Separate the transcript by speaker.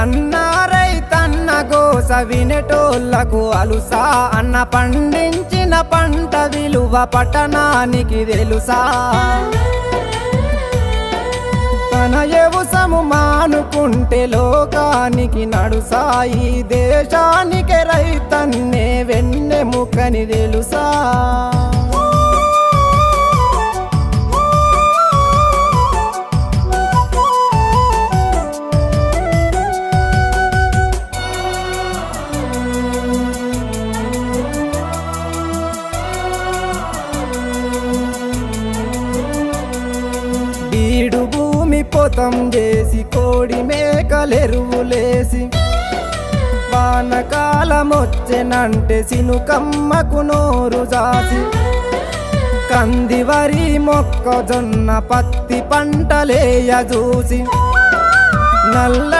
Speaker 1: అన్నారై తన్న గోస వినటోళ్ళకు అలుసా. అన్న పండించిన పంట విలువ పట్టణానికి తెలుసా? తన ఎవుసము మానుకుంటే లోకానికి నడుసాయి దేశానికి రైతన్నే వెన్నెముకని తెలుసా? బీడు భూమి పొతం చేసి కోడి మేకలెరువులేసి వానకాలమొచ్చెనంటే సినుకమ్మకు నోరు జాసి కంది వరి మొక్కజొన్న పత్తి పంటలేయ చూసి నల్లటి